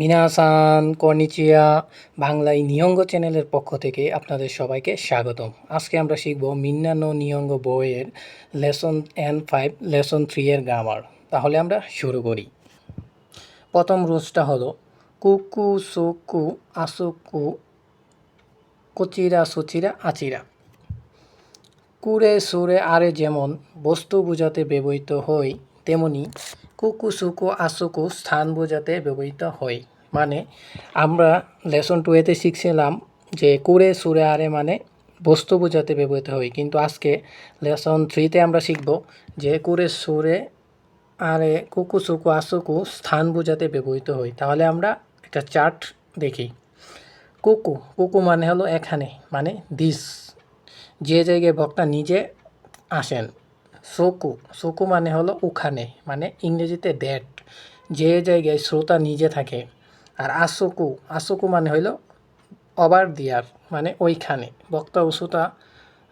মিনাসান কর্নিচিয়া বাংলায় নিয়ঙ্গ চ্যানেলের পক্ষ থেকে আপনাদের সবাইকে স্বাগতম। আজকে আমরা শিখব মিন্নানো নিয়ঙ্গ বইয়ের lesson N five, lesson three এর গ্রামার। তাহলে আমরা শুরু করি। প্রথম রুলসটা হলো, কুকু, সুকু, আসুকু, কচিরা, সুচিরা, আচিরা। কুরে, সুরে, আরে যেমন বস্তু বোঝাতে ব্যবহৃত হয় তেমনি কুকু সুকু আসুকু স্থান বোঝাতে ব্যবহৃত হয়। মানে আমরা লেসন টুয়েতে শিখছিলাম যে কুরে সুরে, আরে মানে বস্তু বোঝাতে ব্যবহৃত হয়। কিন্তু আজকে লেসন থ্রিতে আমরা শিখব যে কুরে সুরে, আরে কুকু সুকু আসুকু স্থান বোঝাতে ব্যবহৃত হয়। তাহলে আমরা একটা চার্ট দেখি। কুকু কুকু মানে হলো এখানে মানে দিস যে জায়গায় বক্তা নিজে আসেন। সোকু সোকু মানে হলো ওখানে মানে ইংরেজিতে দ্যাট যে জায়গায় শ্রোতা নিজে থাকে। আর আসুকু আসুকু মানে হলো ওভার দিয়ার মানে ওইখানে। বক্তা ও শ্রোতা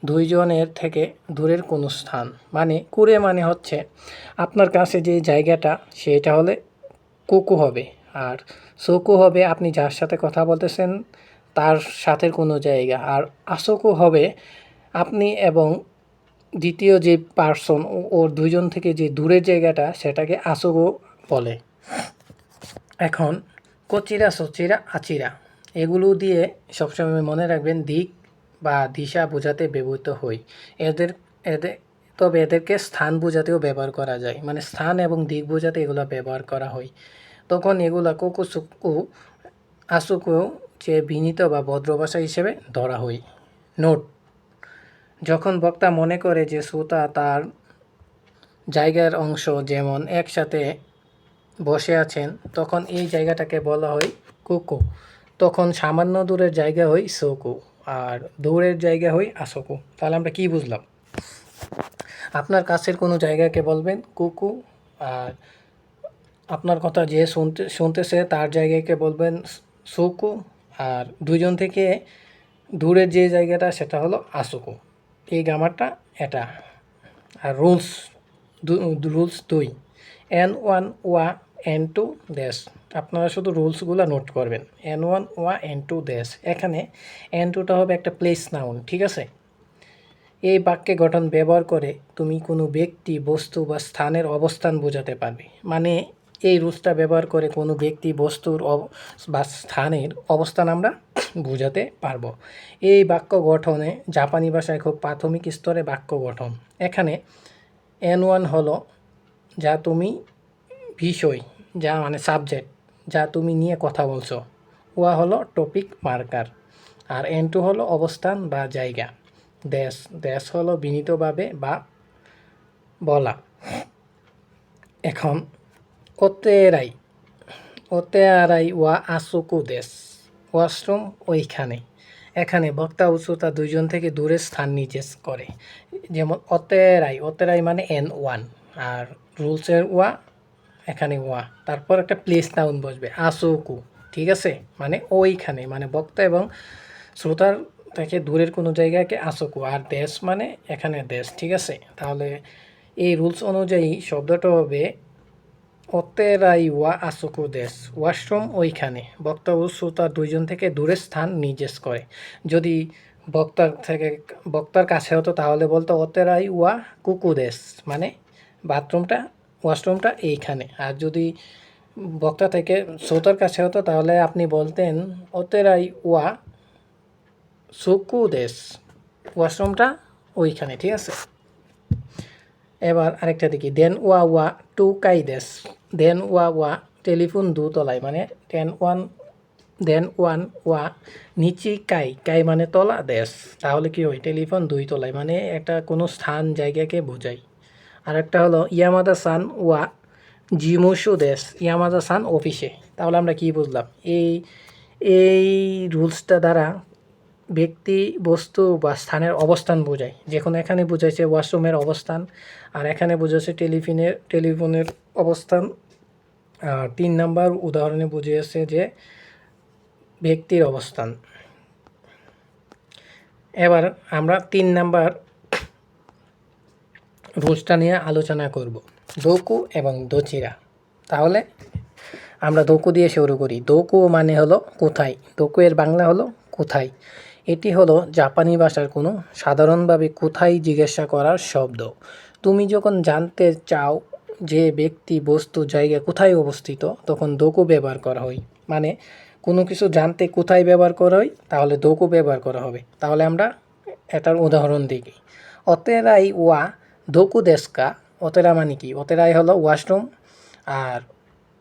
দুইজনের থেকে দূরের কোনো স্থান। মানে কুরে মানে হচ্ছে আপনার কাছে যে জায়গাটা, সেটা হলে কুকু হবে। আর সোকু হবে, আপনি যার সাথে কথা বলতেছেন, তার সাথে কোনো জায়গা। আর আসোকু হবে আপনি এবং দ্বিতীয় যে পার্সন ওর দুইজন থেকে যে দূরের জায়গাটা, সেটাকে আসোকু বলে। এখন, কচিরা, সচিরা, আচিরা, এগুলো দিয়ে সবসময় মনে রাখবেন দিক বা দিশা বোঝাতে ব্যবহৃত হয় এদের এদের, তবে এদেরকে স্থান বোঝাতেও ব্যবহার করা যায়। মানে স্থান এবং দিক বোঝাতে এগুলো ব্যবহার করা হয় তখন এগুলা কোকু সুকু আসুকু, যে বিনীত বা ভদ্র ভাষা হিসেবে ধরা হয় নোট। যখন বক্তা মনে করে যে শ্রোতা তার জায়গার অংশ যেমন একসাথে বসে আছেন, তখন এই জায়গাটাকে বলা হয় কুকু। তখন সামান্য দূরের জায়গা হয় সোকু আর দূরের জায়গা হয় আসোকু। তাহলে আমরা কি বুঝলাম? আপনার কাছের কোনো জায়গাকে বলবেন? কুকু। আর আপনার কথা যে শুনতে, শুনতেছে তার জায়গাকে বলবেন সুকু। আর দুজন থেকে দূরের যে জায়গাটা, সেটা হলো আসুকু। এই গ্রামারটা এটা। আর রুলস রুলস দুই। এন ওয়ান ওয়া এন টু দেশ আপনারা শুধু রুলসগুলো নোট করবেন। এন ওয়ান ওয়া এন টু দেশ এখানে এন টুটা হবে একটা প্লেস নাউন ঠিক আছে? এই বাক্যে গঠন ব্যবহার করে তুমি কোনো ব্যক্তি, বস্তু বা স্থানের অবস্থান বোঝাতে পারবে। মানে এই রুলসটা ব্যবহার করে কোনো ব্যক্তি বস্তুর বা স্থানের অবস্থান আমরা বোঝাতে পারব। এই বাক্য গঠনে জাপানি ভাষায় খুব প্রাথমিক স্তরে বাক্য গঠন। এখানে এন ওয়ান হলো যা তুমি বিষয়, যা মানে সাবজেক্ট, যা তুমি নিয়ে কথা বলছো। ওয়া হলো টপিক মার্কার। আর এন টু হলো অবস্থান বা জায়গা। দেশ দেশ হলো বিনীতভাবে বা বলা। এখন ওতেরাই ওতেয়ারাই ওয়া আসুকু দেশ ওয়াশরুম ওইখানে এখানে বক্তা উচ্চতা দুইজন থেকে দূরে স্থান নির্দেশ করে যেমন অতেরাই অতেরাই মানে এন ওয়ান আর রুলসের ওয়া এখানে ওয়া তারপর একটা প্লেস নাউন বসবে আসুকু ঠিক আছে মানে ওইখানে মানে বক্তা এবং শ্রোতার থেকে দূরের কোনো জায়গাকে আসুকু আর দেশ মানে এখানে দেশ ঠিক আছে তাহলে এই রুলস অনুযায়ী শব্দটা হবে অতেরাই ওয়া আসুকু দেশ। ওয়াশরুম ওইখানে। বক্তা ও শ্রোতা দুইজন থেকে দূরে স্থান নির্দেশ করে। যদি বক্তার থেকে, বক্তার কাছে হতো তাহলে বলতো অতেরাই ওয়া কুকু দেশ। মানে বাথরুমটা, ওয়াশরুমটা এইখানে। আর যদি বক্তা থেকে শ্রোতার কাছে হতো তাহলে আপনি বলতেন অতেরাই ওয়া সুকু দেশ। ওয়াশরুমটা ওইখানে, ঠিক আছে? এবার আরেকটা দেখি। দেন ওয়া ওয়া টু কাই দেশ। দেন ওয়া ওয়া টেলিফোন দুতলায় মানে টেন ওয়ান, দেন ওয়ান ওয়া নিচি কাই। কাই মানে তলা দেশ। তাহলে কি হয়? টেলিফোন দুই তলায় মানে একটা কোনো স্থান, জায়গাকে বোঝায়। আরেকটা হলো ইয়ামাদা সান ওয়া জিমুসু দেশ ইয়ামাদা সান অফিসে। তাহলে আমরা কি বুঝলাম? এই এই রুলসটা দ্বারা ব্যক্তি, বস্তু বা স্থানের অবস্থান বোঝায়। যেখানে এখানে বোঝাইছে ওয়াশরুমের অবস্থান, আর এখানে বোঝাচ্ছে টেলিফোনের টেলিফোনের অবস্থান। আর তিন নাম্বার উদাহরণে বুঝিয়েছে যে ব্যক্তির অবস্থান। এবার আমরা তিন নাম্বার রুলসটা নিয়ে আলোচনা করব। দোকু এবং দোচিরা। তাহলে আমরা দোকু দিয়ে শুরু করি। দোকু মানে হলো কোথায়? দোকু এর বাংলা হলো কোথায়? এটি হলো জাপানি ভাষার কোনো সাধারণভাবে কোথায় জিজ্ঞাসা করার শব্দ। তুমি যখন জানতে চাও যে ব্যক্তি, বস্তু, জায়গা কোথায় অবস্থিত, তখন দোকু ব্যবহার করা হয়। মানে কোনো কিছু জানতে কোথায় ব্যবহার করা হয়, তাহলে দোকু ব্যবহার করা হবে। তাহলে আমরা এটার উদাহরণ দেখি। অতেরাই ওয়া দোকু দেশকা অতেরা মানে কি? অতেরাই হলো ওয়াশরুম আর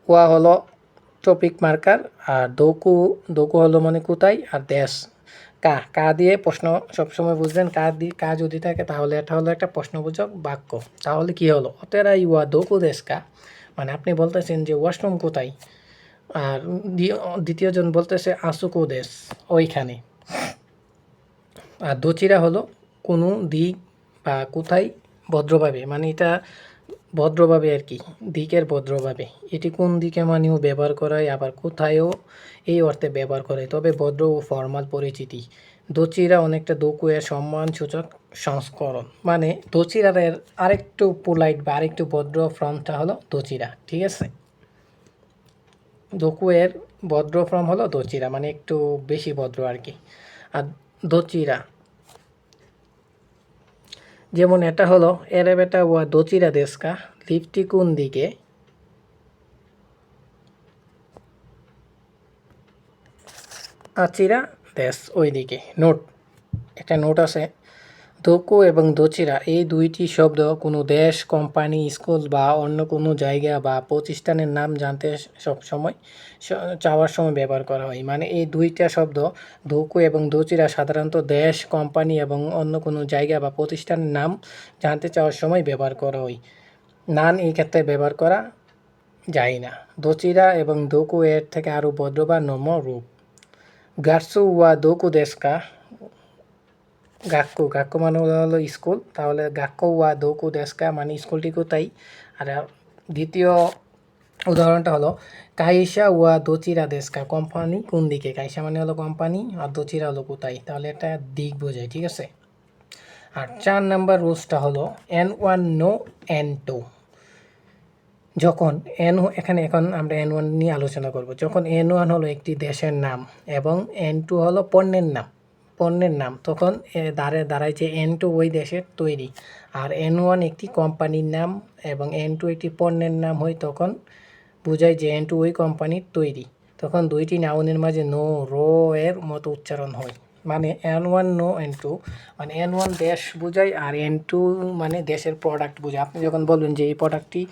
ওয়া হলো টপিক মার্কার আর দোকু দোকু হলো মানে কোথায়? আর দেশ কা কা দিয়ে প্রশ্ন সবসময় বুঝলেন কা দিয়ে কা যদি থাকে তাহলে এটা হলো একটা প্রশ্নবোধক বাক্য। তাহলে কি হলো? অতেরা ইউয়া দোকু দেশ কা? মানে আপনি বলতেছেন যে ওয়াশরুম কোথায়? আর দ্বি- দ্বিতীয়জন বলতেছে আসুকো দেশ, ওইখানে। আর দোচিরা হলো কোনো দিক বা কোথায় ভদ্রভাবে মানে এটা ভদ্রভাবে আর কি, দিকের ভদ্রভাবে। এটি কোন দিকে মানেও ব্যবহার করা হয় আবার কোথায়ও এই অর্থে ব্যবহার করে। তবে ভদ্র ও ফর্মাল পরিচিতি। দোচিরা অনেকটা দোকুয়ের সম্মানসূচক সংস্করণ। মানে দোচিরার আরেকটু পোলাইট বা আরেকটু ভদ্র ফর্মটা হলো দোচিরা, ঠিক আছে? দোকুয়ের ভদ্র ফর্ম হলো দোচিরা মানে একটু বেশি ভদ্র আর কি। আর দোচিরা যেমন এটা হলো, এরে বেটা ওয়া দোচিরা দেশকা, লিফটি কোন দিকে? আচিরা দেশ ওই দিকে নোট, একটা নোট আছে। দোকো এবং দোচিরা এই দুইটি শব্দ কোনো দেশ, কোম্পানি, স্কুল বা অন্য কোনো জায়গা বা প্রতিষ্ঠানের নাম জানতে সবসময় চাওয়ার সময় ব্যবহার করা হয়। মানে এই দুইটা শব্দ, দোকো এবং দোচিরা সাধারণত দেশ, কোম্পানি এবং অন্য কোনো জায়গা বা প্রতিষ্ঠানের নাম জানতে চাওয়ার সময় ব্যবহার করা হয়। নান এই ক্ষেত্রে ব্যবহার করা যায় না। দোচিরা এবং দোকো এর থেকে আরও ভদ্র বা নম্র রূপ। গার্সু ওয়া দোকো দেশকা গাক্কু গাক্কু মানে হলো স্কুল তাহলে গাক্কু ওয়া দোকু দেশকা মানে স্কুলটি তাই আর দ্বিতীয় উদাহরণটা হলো কাইসা ওয়া দোচিরা দেশকা কোম্পানি কোন দিকে কাইসা মানে হলো কোম্পানি আর দোচিরা হলো কোথায় তাহলে এটা দিক বোঝায় ঠিক আছে আর চার নাম্বার রুলসটা হলো এন ওয়ান নো এন টু যখন এন এখানে এখন আমরা এন ওয়ান নিয়ে আলোচনা করব যখন এন ওয়ান হলো একটি দেশের নাম এবং এন টু হলো পণ্যের নাম পণ্যের নাম। তখন দাঁড়ে দাঁড়ায় যে এন টু ওই দেশের তৈরি। আর এন ওয়ান একটি কোম্পানির নাম এবং এন টু একটি পণ্যের নাম হয় তখন বোঝায় যে এন টু ওই কোম্পানির তৈরি। তখন দুইটি নাউনের মাঝে নো, রো এর মতো উচ্চারণ হয়। মানে এন ওয়ান নো এন টু মানে এন ওয়ান দেশ বোঝায় আর এন টু মানে দেশের প্রোডাক্ট বোঝায়। আপনি যখন বলবেন যে এই প্রোডাক্টটি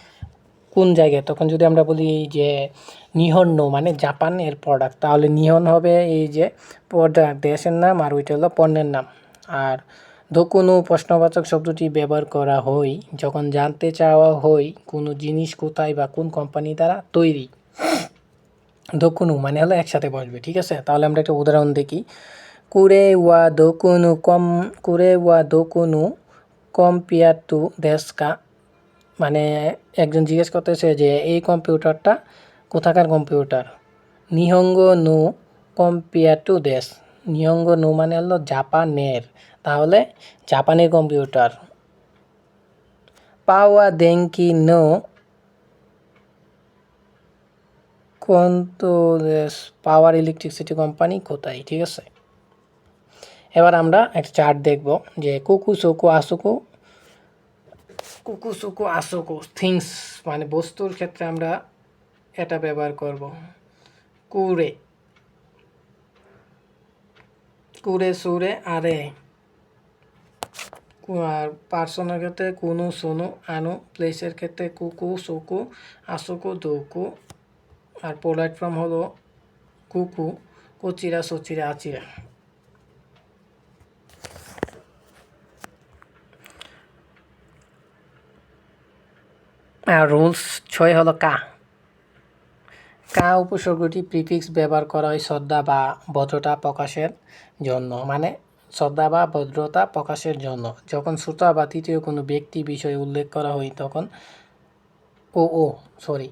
কোন জায়গায়? তখন যদি আমরা বলি যে নিহন্ন মানে জাপানের প্রোডাক্ট তাহলে নিহন হবে এই যে প্রোডাক্ট দেশের নাম আর ওইটা হলো পণ্যের নাম। আর দোকুনো প্রশ্নবাচক শব্দটি ব্যবহার করা হয়, যখন জানতে চাওয়া হয় কোনো জিনিস কোথায় বা কোন কোম্পানি দ্বারা তৈরি। দোকুনু মানে হলো একসাথে বসবে, ঠিক আছে? তাহলে আমরা একটা উদাহরণ দেখি। কুরে ওয়া দোকুনু কম, কুরে ওয়া দোকুনু কম্পিয়ার টু দেশকা মানে একজন জিজ্ঞেস করতেছে যে, এই কম্পিউটারটা কোথাকার কম্পিউটার? নিহঙ্গ নু কম্পিয়ার টু দেশ। নিহঙ্গ নো মানে হলো জাপানের। তাহলে জাপানের কম্পিউটার। পাওয়া দেঙ্কি নো কোনতো দেশ পাওয়ার ইলেকট্রিসিটি কোম্পানি কোথায়? ঠিক আছে। এবার আমরা একটা চার্ট দেখব যে কুকু সুকু আসুকু কুকু সুকু আসুকু, থিংস মানে বস্তুর ক্ষেত্রে আমরা এটা ব্যবহার করব। কুরে কুরে সুরে, আরে। আর পার্সনের ক্ষেত্রে কুনু, সুনু, আনু, প্লেসের ক্ষেত্রে কুকু, সুকু, আসুকু, দুকু। আর পোলাইট ফর্ম হলো কুকু, কুচিরা, সুচিরা, আচিরা। রুলস ছয় হলো কা। কা উপসর্গটি প্রিফিক্স ব্যবহার করা হয় শ্রদ্ধা বা ভদ্রতা প্রকাশের জন্য। মানে শ্রদ্ধা বা ভদ্রতা প্রকাশের জন্য। যখন শ্রোতা বা তৃতীয় কোনো ব্যক্তি বিষয়ে উল্লেখ করা হয় তখন ও ও সরি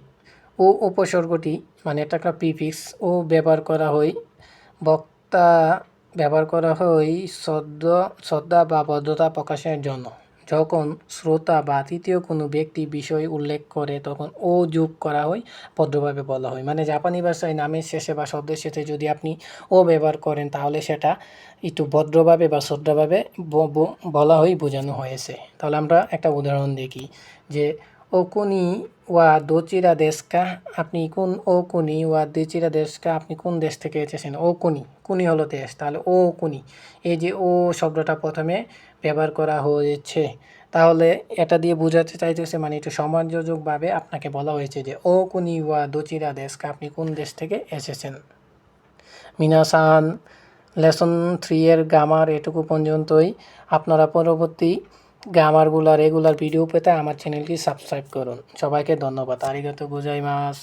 ও উপসর্গটি মানে এটা একটা প্রিফিক্স ও ব্যবহার করা হয়, বক্তা ব্যবহার করা হয় শ্রদ্ধা শ্রদ্ধা বা ভদ্রতা প্রকাশের জন্য। যখন শ্রোতা বা তৃতীয় কোনো ব্যক্তি বিষয় উল্লেখ করে, তখন ও যোগ করা হয়, ভদ্রভাবে বলা হয়। মানে জাপানি ভাষায় নামের শেষে বা শব্দের শেষে যদি আপনি ও ব্যবহার করেন, তাহলে সেটা একটু ভদ্রভাবে বা শ্রদ্ধাভাবে বলা হয়, বোঝানো হয়েছে। তাহলে আমরা একটা উদাহরণ দেখি যে, ওকুনি ওয়া দোচিরা দেশকা? আপনি কোন ও কুনি ওয়া দোচিরা দেশকা? আপনি কোন দেশ থেকে এসেছেন? ও কুনি কুনি হলো দেশ। তাহলে ও কুনি এই যে ও শব্দটা প্রথমে ব্যবহার করা হয়েছে। তাহলে এটা দিয়ে বোঝাতে চাইতেছে মানে একটু সমাযোজকভাবে আপনাকে বলা হয়েছে যে, ও কুনি ওয়া দোচিরা দেশকা আপনি কোন দেশ থেকে এসেছেন? মিনাসান, লেসন থ্রি এর গামার এটুকু পর্যন্তই। আপনারা পরবর্তী গামারগুলা রেগুলার ভিডিও পেতে আমার চ্যানেলটি সাবস্ক্রাইব করুন। সবাইকে ধন্যবাদ। আরিগাতো গোজাইমাস।